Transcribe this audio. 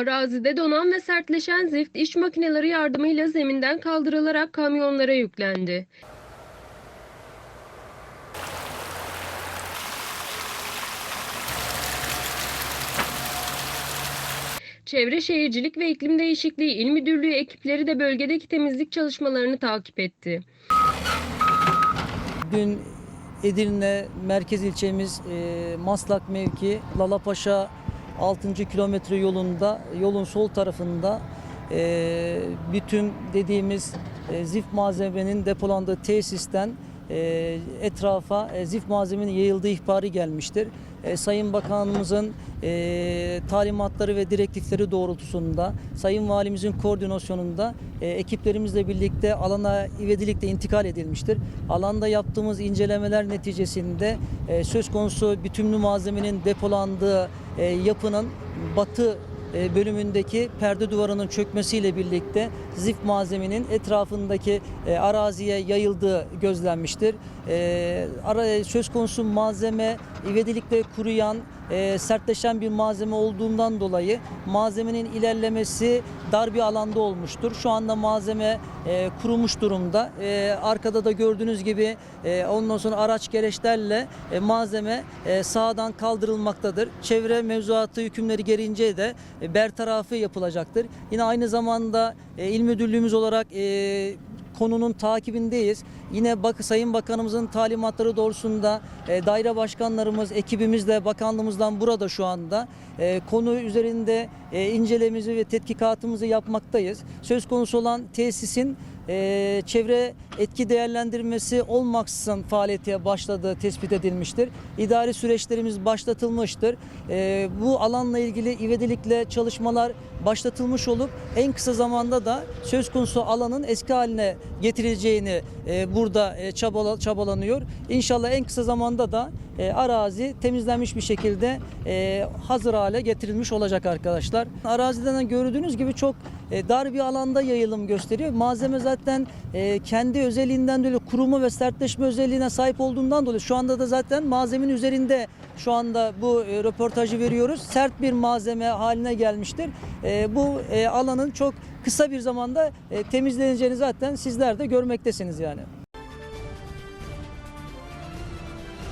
Arazide donan ve sertleşen zift iş makineleri yardımıyla zeminden kaldırılarak kamyonlara yüklendi. Çevre Şehircilik ve İklim Değişikliği İl Müdürlüğü ekipleri de bölgedeki temizlik çalışmalarını takip etti. Dün Edirne merkez ilçemiz e, Maslak mevki Lalapaşa 6. kilometre yolunda yolun sol tarafında e, bütün dediğimiz e, malzemenin depolandığı tesisten e, etrafa e, zift malzemenin yayıldığı ihbarı gelmiştir. E, Sayın Bakanımızın e, talimatları ve direktifleri doğrultusunda Sayın Valimizin koordinasyonunda e, ekiplerimizle birlikte alana ivedilikle intikal edilmiştir. Alanda yaptığımız incelemeler neticesinde e, söz konusu bütünlü malzemenin depolandığı yapının batı bölümündeki perde duvarının çökmesiyle birlikte zift malzemenin etrafındaki e, araziye yayıldığı gözlenmiştir. E, söz konusu malzeme ivedilikle kuruyan, e, sertleşen bir malzeme olduğundan dolayı malzemenin ilerlemesi dar bir alanda olmuştur. Şu anda malzeme e, kurumuş durumda. E, arkada da gördüğünüz gibi e, ondan sonra araç gereçlerle malzeme sağdan kaldırılmaktadır. Çevre mevzuatı hükümleri gelince de e, bertarafı yapılacaktır. Yine aynı zamanda il müdürlüğümüz olarak konunun takibindeyiz. Yine bak Sayın Bakanımızın talimatları doğrusunda e, daire başkanlarımız, ekibimiz de bakanlığımızdan burada şu anda e, konu üzerinde e, incelememizi ve tetkikatımızı yapmaktayız. Söz konusu olan tesisin e, çevre etki değerlendirmesi olmaksızın faaliyete başladığı tespit edilmiştir. İdari süreçlerimiz başlatılmıştır. E, bu alanla ilgili ivedilikle çalışmalar başlatılmış olup en kısa zamanda da söz konusu alanın eski haline getirileceğini e, burada e, çabala, çabalanıyor. İnşallah en kısa zamanda da e, arazi temizlenmiş bir şekilde e, hazır hale getirilmiş olacak arkadaşlar. Araziden gördüğünüz gibi çok e, dar bir alanda yayılım gösteriyor. Malzeme zaten e, kendi özelliğinden dolayı kurumu ve sertleşme özelliğine sahip olduğundan dolayı şu anda da zaten malzemenin üzerinde şu anda bu e, röportajı veriyoruz. Sert bir malzeme haline gelmiştir. E, bu e, alanın çok kısa bir zamanda e, temizleneceğini zaten sizler de görmektesiniz yani.